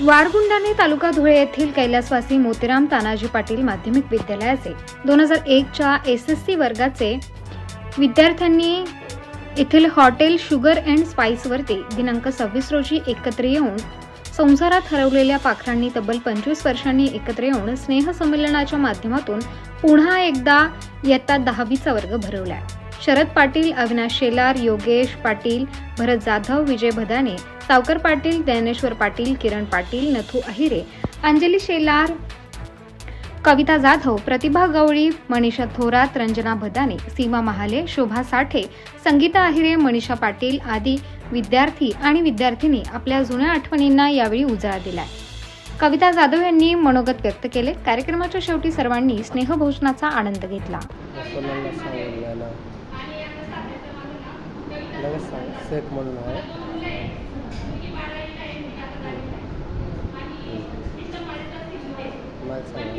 वारगुंडाणे तालुका धुळे येथील कैलासवासी मोतीराम तानाजी पाटील माध्यमिक विद्यालयाचे दोन हजार एकच्या एस एस सी वर्गाचे विद्यार्थ्यांनी येथील हॉटेल शुगर अँड स्पाईसवरती दिनांक सव्वीस रोजी एकत्र येऊन संसारात हरवलेल्या पाखरांनी तब्बल पंचवीस वर्षांनी एकत्र येऊन स्नेहसंमेलनाच्या माध्यमातून पुन्हा एकदा इयत्ता दहावीचा वर्ग भरवला आहे शरद पाटील अविनाश शेलार योगेश पाटील भरत जाधव विजय भदाने सावकर पाटील ज्ञानेश्वर पाटील किरण पाटील नथू अहिरे अंजली शेलार कविता जाधव प्रतिभा गवळी मनीषा थोरात रंजना भदाने सीमा महाले शोभा साठे संगीता अहिरे मनीषा पाटील आदी विद्यार्थी आणि विद्यार्थिनी आपल्या जुन्या आठवणींना यावेळी उजाळा दिलाय. कविता जाधव यांनी मनोगत व्यक्त केले. कार्यक्रमाच्या शेवटी सर्वांनी स्नेहभोजनाचा आनंद घेतला. कोणाला सांगितलं ना लगेच सांग सेफ म्हणून आहे. मला सांग